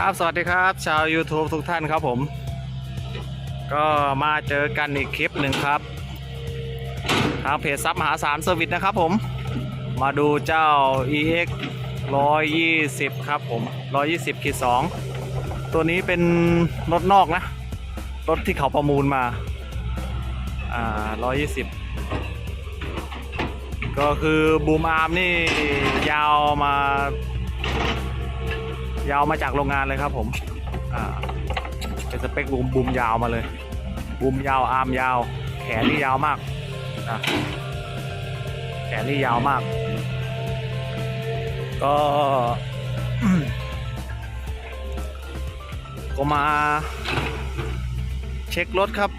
ครับสวัสดีครับ ชาว YouTube ทุกท่านครับผม ก็มาเจอกันอีกคลิปหนึ่งครับ ทางเพจซับมหาสารเซอร์วิสนะครับผม มาดูเจ้า EX 120 ครับผม 120ขีด2ตัวนี้เป็นรถนอกนะ รถที่เขาประมูลมา อ่า 120 ก็คือบูมอาร์มนี่ยาวมา ยาวมาจากโรงงานเลยครับผมอ่าเป็นสเปคบูมบูมยาวมาเลยบูมยาวอาร์มยาว แขนนี่ยาวมากอะแขนนี่ยาวมาก ก็ก็มาเช็ครถครับ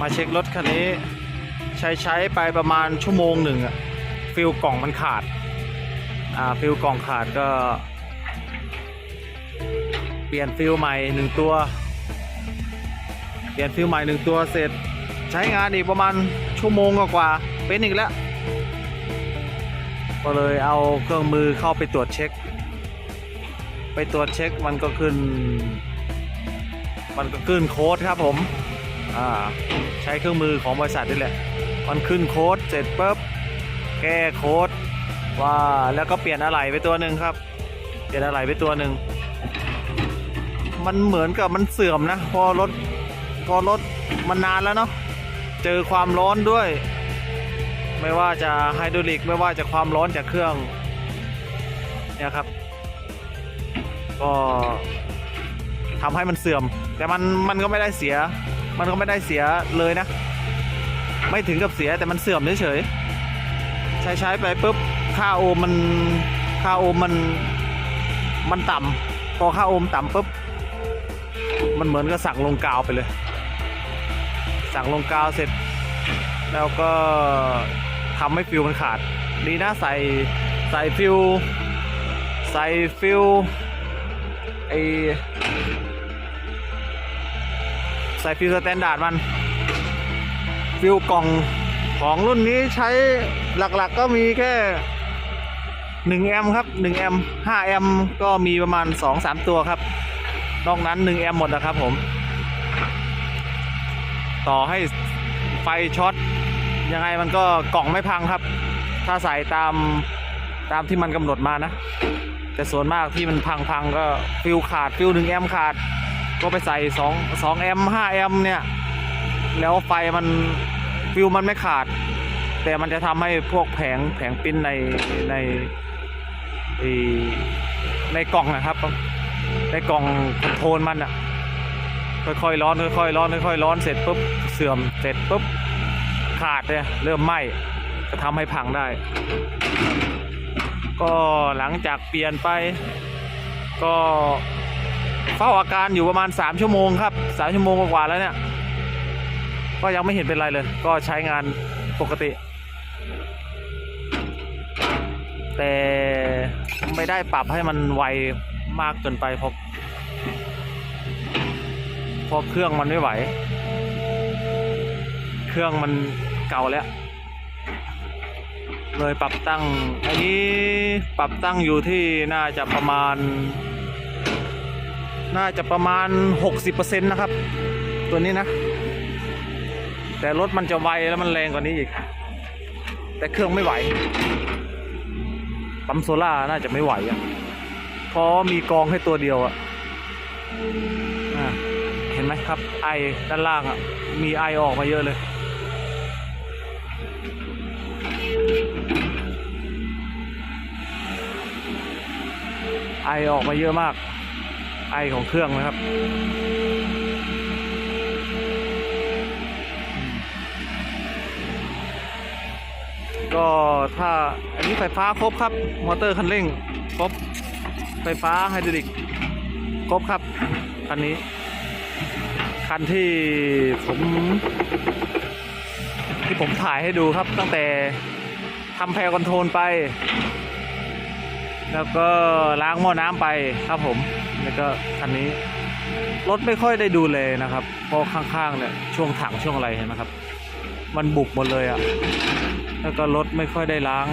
มาเช็ครถคันนี้ ใช้ใช้ไปประมาณชั่วโมงหนึ่งอะฟิลกล่องมันขาด อ่าฟิลกล่องขาดก็ ลี่ยนฟิลใหม่หนึ่งตัว เปลี่ยนฟิลใหม่หนึ่งตัวเสร็จ ใช้งานอีกประมาณชั่วโมงกว่าเป็นอีกแล้ว ก็เลยเอาเครื่องมือเข้าไปตรวจเช็ค ไปตรวจเช็คมันก็ขึ้น มันก็ขึ้นโค้ดครับผม อ่า ใช้เครื่องมือของบริษัทนี่แหละ มันขึ้นโค้ดเสร็จปุ๊บแก้โค้ดว่าแล้วก็เปลี่ยนอะไหล่ไปตัวหนึ่งครับ เปลี่ยนอะไหล่ไปตัวหนึ่ง มันเหมือนกับมันเสื่อมนะ พอรถพอรถมันนานแล้วเนาะเจอความร้อนด้วย ไม่ว่าจะไฮดรอลิกไม่ว่าจะความร้อนจากเครื่องเนี่ยครับ ก็ทำให้มันเสื่อม แต่มันมันก็ไม่ได้เสีย มันก็ไม่ได้เสียเลยนะ ไม่ถึงกับเสียแต่มันเสื่อมเฉยๆใช้ใช้ไปปุ๊บค่าโอห์มมันค่าโอห์มมันมันต่ำพอค่าโอห์มต่ำปุ๊บ มันเหมือนกับสั่งลงกาวไปเลย สั่งลงกาวเสร็จ แล้วก็ทำให้ฟิวมันขาด ดีนะใส่ใส่ฟิว ใส่ฟิวไอใส่ฟิวสแตนดาร์ดมัน ฟิวกล่องของรุ่นนี้ใช้หลักๆก็มีแค่1แอมครับ1แอม5แอมก็มีประมาณ 2-3 ตัวครับ นอกนั้น1แอมป์หมดนะครับผม ต่อให้ไฟช็อตยังไงมันก็กล่องไม่พังครับ ถ้าใส่ตามตามที่มันกำหนดมานะ แต่ส่วนมากที่มันพังๆก็ฟิวขาดฟิว1แอมขาด ก็ไปใส่2 2แอมป์5แอมเนี่ย แล้วไฟมันฟิวมันไม่ขาด แต่มันจะทำให้พวกแผงแผงปิ้นในในในกล่องนะครับ ในกล่องคอนโทรลมันอะค่อยๆร้อนค่อยๆร้อนค่อยๆร้อนเสร็จปุ๊บเสื่อมเสร็จปุ๊บขาดเนี่ยเริ่มไหม้ก็ทำให้พังได้ ก็หลังจากเปลี่ยนไป ก็เฝ้าอาการอยู่ประมาณ 3 ชั่วโมงครับ3ชั่วโมงกว่าแล้วเนี่ย ก็ยังไม่เห็นเป็นไรเลย ก็ใช้งานปกติ แต่ไม่ได้ปรับให้มันไว มากเกินไปพราะเพราะเครื่องมันไม่ไหว เครื่องมันเก่าแล้ว เลยปรับตั้ง อันนี้ปรับตั้งอยู่ที่น่าจะประมาณ น่าจะประมาณ 60%นะครับ ตัวนี้นะ แต่รถมันจะไวแล้วมันแรงกว่านี้อีก แต่เครื่องไม่ไหว ปั๊มโซล่าน่าจะไม่ไหวอะ เพราะมีกองให้ตัวเดียวอะอะเห็นไหมครับไอด้านล่างอะมีไอออกมาเยอะเลยไอออกมาเยอะมาก ไอของเครื่องนะครับ ก็ถ้าอันนี้ไฟฟ้าครบครับ มอเตอร์คันเร่งครบ ไฟฟ้าไฮดรอลิกครบครับ คันนี้ คันที่ผมที่ผมถ่ายให้ดูครับตั้งแต่ทำแพรคอนโทรลไป แล้วก็ล้างหม้อน้ำไปครับผม แล้วก็คันนี้ รถไม่ค่อยได้ดูเลยนะครับ เพราะข้างๆเนี่ยช่วงถังช่วงอะไรเห็นไหมครับ มันบุบหมดเลยอะ่ะ แล้วก็รถไม่ค่อยได้ล้าง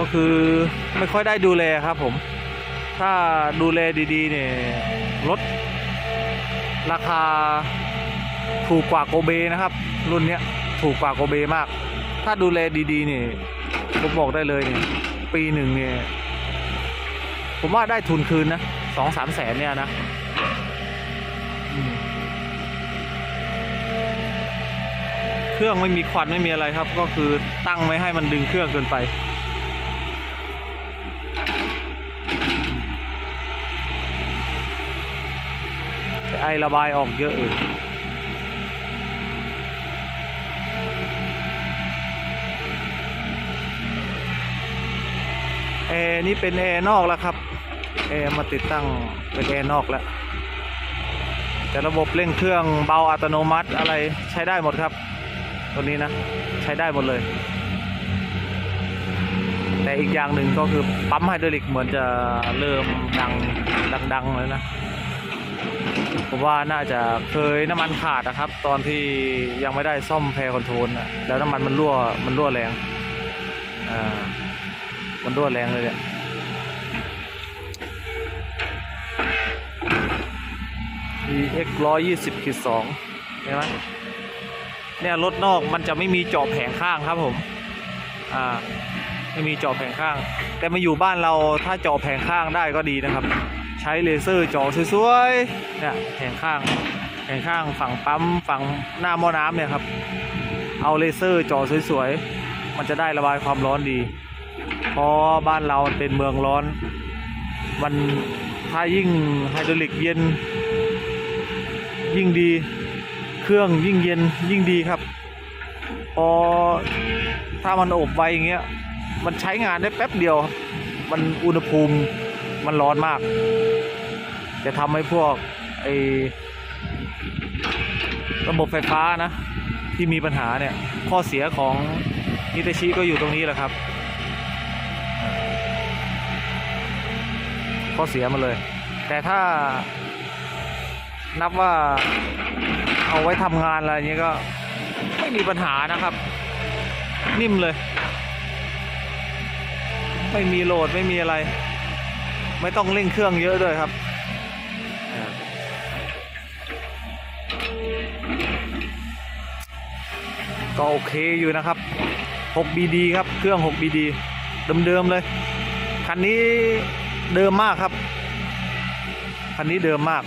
ก็คือไม่ค่อยได้ดูแลครับผม ถ้าดูแลดีๆเนี่ยรถราคาถูกกว่าโกเบนะครับ รุ่นเนี้ยถูกกว่าโกเบมาก ถ้าดูแลดีๆเนี่ยผมบอกได้เลยเนี่ยปีหนึ่งเนี่ยผมว่าได้ทุนคืนนะสองสามแสนเนี่ยนะเครื่องไม่มีควันไม่มีอะไรครับ ก็คือตั้งไม่ให้มันดึงเครื่องเกินไป ไอระบายออกเยอะเออแอร์นี่เป็นแอร์นอกแล้วครับแอร์มาติดตั้งเป็นแอร์นอกแล้วแต่ระบบเร่งเครื่องเบาอัตโนมัติอะไรใช้ได้หมดครับ ตัวนี้นะใช้ได้หมดเลย แต่อีกอย่างหนึ่งก็คือปั๊มไฮดรอลิกเหมือนจะเริ่มดังดังๆเลยนะ ผมว่าน่าจะเคยน้ำมันขาดนะครับ ตอนที่ยังไม่ได้ซ่อมแพรคอนโทรลนะแล้วน้ำมันมันรั่วมันรั่วแรงอ่ามันรั่วแรงเลยเนี่ย EX ร้อยยี่สิบขีดสองเห็นไหมเนี่ยรถนอกมันจะไม่มีเจาะแผงข้างครับผม อ่า ไม่มีเจาะแผงข้าง แต่มาอยู่บ้านเราถ้าเจาะแผงข้างได้ก็ดีนะครับ ใช้เลเซอร์เจาะสวยๆเนี่ยแผงข้างแผงข้างฝั่งปั๊มฝั่งหน้าหม้อน้ำเนี่ยครับ เอาเลเซอร์เจาะสวยๆมันจะได้ระบายความร้อนดีเพราะบ้านเราเป็นเมืองร้อน มันถ้ายิ่งไฮดรอลิกเย็น ยิ่งดี เครื่องยิ่งเย็นยิ่งดีครับ พอถ้ามันอบไวอย่างเงี้ย มันใช้งานได้แป๊บเดียว มันอุณหภูมิ มันร้อนมาก จะทำให้พวกไอระบบไฟฟ้านะ ที่มีปัญหาเนี่ย ข้อเสียของนิเตชิก็อยู่ตรงนี้แหละครับ ข้อเสียมันเลย แต่ถ้านับว่าเอาไว้ทำงานอะไรอย่างนี้ก็ไม่มีปัญหานะครับ นิ่มเลย ไม่มีโหลดไม่มีอะไร ไม่ต้องเร่งเครื่องเยอะด้วยครับ ก็โอเคอยู่นะครับ 6BD ครับ เครื่อง 6BD เดิมๆเลย คันนี้เดิมมากครับ คันนี้เดิมมาก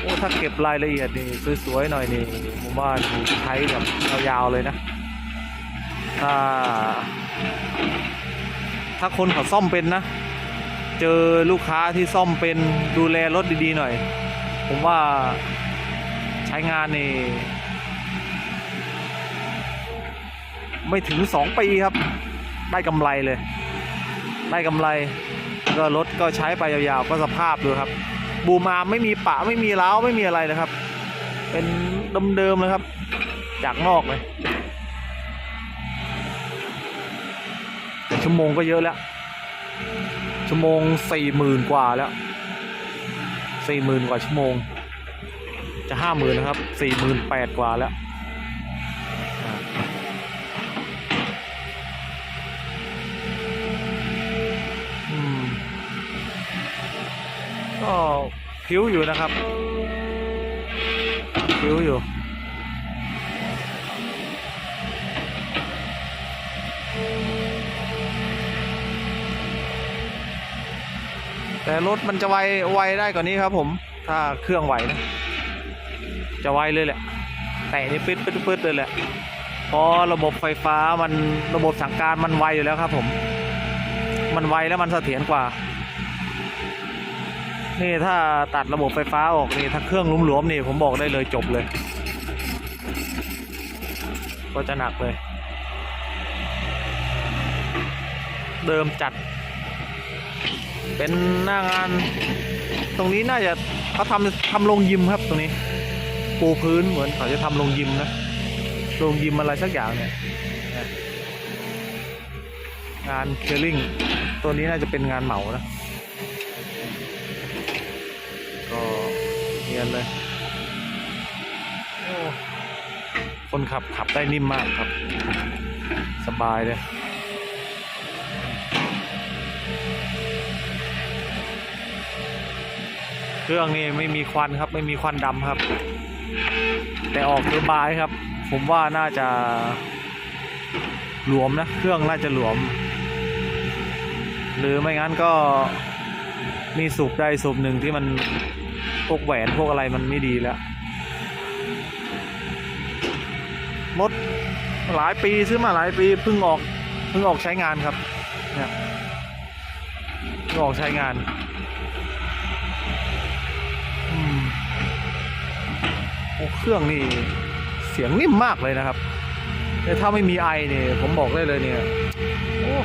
โอ้ ถ้าเก็บรายละเอียดนี่สวยๆหน่อยนี่ผมว่าใช้แบบยาวๆเลยนะ ถ้า ถ้าคนเขาซ่อมเป็นนะ เจอลูกค้าที่ซ่อมเป็นดูแลรถดีๆหน่อย ผมว่าใช้งานนี่ไม่ถึงสองปีครับ ได้กำไรเลย ได้กำไร ก็รถก็ใช้ไปยาวๆก็สภาพดูครับ บูมาไม่มีปะไม่มีเล้าไม่มีอะไรเลยครับ เป็นเดิมๆเลยครับ จากนอกเลย ชั่วโมงก็เยอะแล้ว ชั่วโมงสี่หมื่นกว่าแล้วสี่หมื่นกว่าชั่วโมง จะห้าหมื่นนะครับสี่หมื่นแปดกว่าแล้วอืมก็ผิวอยู่นะครับผิวอยู่ แต่รถมันจะไวไวได้กว่านี้ครับผม ถ้าเครื่องไหวนะ จะไวเลยแหละ แต่นี่ปึ๊ดปึ๊ดปึ๊ดเลยแหละ เพราะระบบไฟฟ้ามันระบบสั่งการมันไวอยู่แล้วครับผม มันไวแล้วมันเสถียรกว่า นี่ถ้าตัดระบบไฟฟ้าออกนี่ถ้าเครื่องหลวมๆนี่ผมบอกได้เลยจบเลย ก็จะหนักเลย เดิมจัด เป็นหน้างาน ตรงนี้น่าจะเขาทำทำโรงยิมครับตรงนี้ ปูพื้นเหมือนเขาจะทำโรงยิมนะโรงยิมอะไรสักอย่างเนี่ยงานเคลลิ่งตัวนี้น่าจะเป็นงานเหมานะก็เนียนเลยคนขับขับได้นิ่มมากครับ สบายเลย เครื่องนี่ไม่มีควันครับ ไม่มีควันดำครับ แต่ออกเทอร์บายครับ ผมว่าน่าจะหลวมนะ เครื่องน่าจะหลวม หรือไม่งั้นก็มีสูบใดสูบหนึ่งที่มันพวกแหวนพวกอะไรมันไม่ดีแล้วรถหลายปีซื้อมาหลายปีเพิ่งออกเพิ่งออกใช้งานครับเนี่ยเพิ่งออกใช้งาน เครื่องนี่เสียงนิ่มมากเลยนะครับแต่ถ้าไม่มีไอเนี่ยผมบอกได้เลยเนี่ยโอ้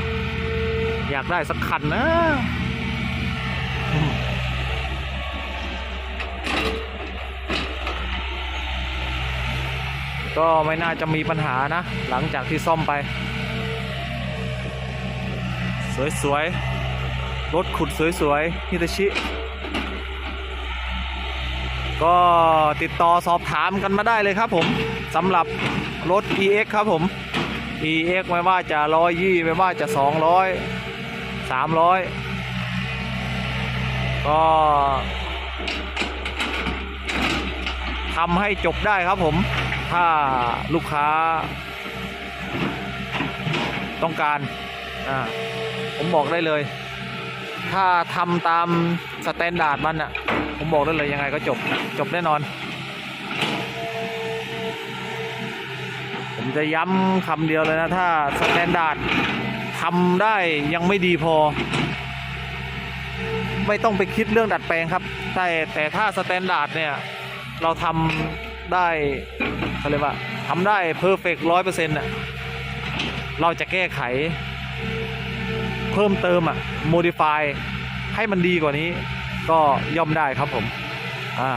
อยากได้สักคันนะก็ไม่น่าจะมีปัญหานะ หลังจากที่ซ่อมไป สวยๆ รถขุดสวยๆฮิตาชิ ก็ติดต่อสอบถามกันมาได้เลยครับผมสำหรับรถ EX ครับผม EX ไม่ว่าจะร้อยยี่ไม่ว่าจะสองร้อยสามร้อยก็ทำให้จบได้ครับผม ถ้าลูกค้า ต้องการอ่าผมบอกได้เลย ถ้าทำตามสแตนดาร์ดมันอะ ผมบอกได้เลยยังไงก็จบจบแน่นอน ผมจะย้ำคำเดียวเลยนะถ้าสแตนดาร์ดทำได้ยังไม่ดีพอ ไม่ต้องไปคิดเรื่องดัดแปลงครับ แต่แต่ถ้าสแตนดาร์ดเนี่ยเราทำได้เขาเรียกว่าทำได้เพอร์เฟกร้อยเปอร์เซ็นต์่ะเราจะแก้ไข เพิ่มเติมอะ modify ให้มันดีกว่านี้ ก็ย่อมได้ครับผมอ่า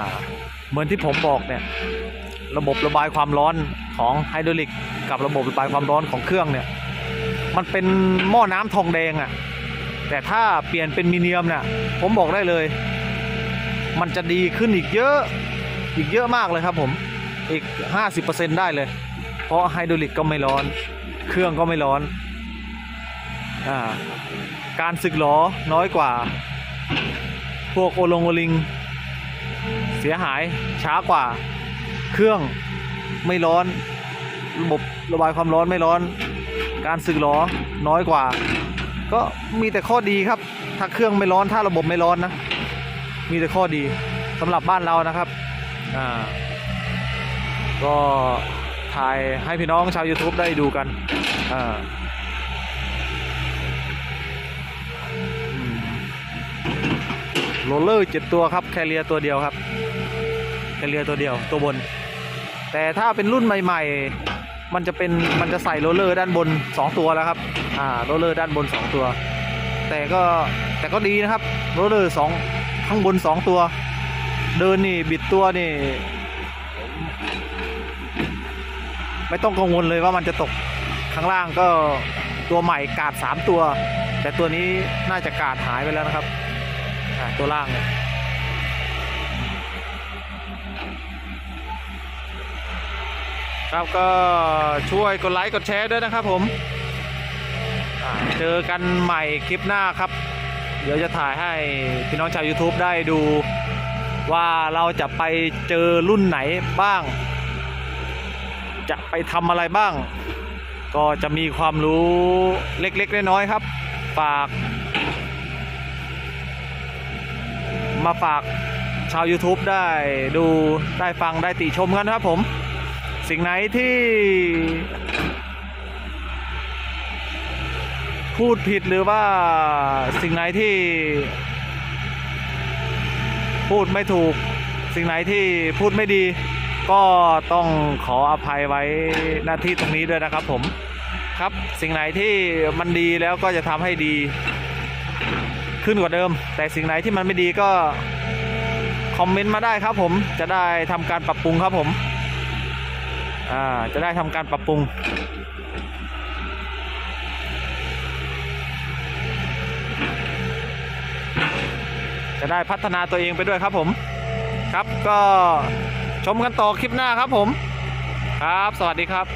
เหมือนที่ผมบอกเนี่ยระบบระบายความร้อนของไฮดรอลิกกับระบบระบายความร้อนของเครื่องเนี่ยมันเป็นหม้อน้ำทองแดงอะ่ะแต่ถ้าเปลี่ยนเป็นมีเนียมเนี่ยผมบอกได้เลย มันจะดีขึ้นอีกเยอะอีกเยอะมากเลยครับผมอีก 50%ได้เลย เพราะไฮดรอลิกก็ไม่ร้อน เครื่องก็ไม่ร้อนอ่าการสึกหรอน้อยกว่า พวกโอลงโอลิง เสียหายช้ากว่า เครื่องไม่ร้อน ระบบระบายความร้อนไม่ร้อน การสึกหรอน้อยกว่า ก็มีแต่ข้อดีครับ ถ้าเครื่องไม่ร้อนถ้าระบบไม่ร้อนนะ มีแต่ข้อดีสำหรับบ้านเรานะครับอ่าก็ถ่ายให้พี่น้องชาว YouTube ได้ดูกันอ่า โรลเลอร์เจ็ดตัวครับแคเรียตัวเดียวครับแคเรียตัวเดียวตัวบน แต่ถ้าเป็นรุ่นใหม่ ๆ มันจะเป็นมันจะใส่โรลเลอร์ด้านบน 2 ตัวแล้วครับอ่าโรลเลอร์ด้านบน 2 ตัว แต่ก็แต่ก็ดีนะครับโรลเลอร์สองข้างบน 2 ตัว เดินนี่บิดตัวนี่ไม่ต้องกังวลเลยว่ามันจะตกข้างล่างก็ตัวใหม่กาด 3 ตัว แต่ตัวนี้น่าจะกาดหายไปแล้วนะครับ ตัวล่างเนี่ยครับก็ช่วยกดไลค์กดแชร์ด้วยนะครับผมเจอกันใหม่คลิปหน้าครับ เดี๋ยวจะถ่ายให้พี่น้องชาว YouTube ได้ดูว่าเราจะไปเจอรุ่นไหนบ้าง จะไปทำอะไรบ้าง ก็จะมีความรู้เล็กๆน้อยๆครับ ฝาก มาฝากชาว YouTube ได้ดูได้ฟังได้ติชมกันนะครับผม สิ่งไหนที่พูดผิดหรือว่าสิ่งไหนที่ พูดไม่ถูก สิ่งไหนที่พูดไม่ดี ก็ต้องขออภัยไว้หน้าที่ตรงนี้ด้วยนะครับผมครับสิ่งไหนที่มันดีแล้วก็จะทำให้ดี ขึ้นกว่าเดิม แต่สิ่งไหนที่มันไม่ดีก็ คอมเมนต์มาได้ครับผมจะได้ทำการปรับปรุงครับผมอ่าจะได้ทำการปรับปรุง จะได้พัฒนาตัวเองไปด้วยครับผม ครับก็ชมกันต่อคลิปหน้าครับผม ครับ สวัสดีครับ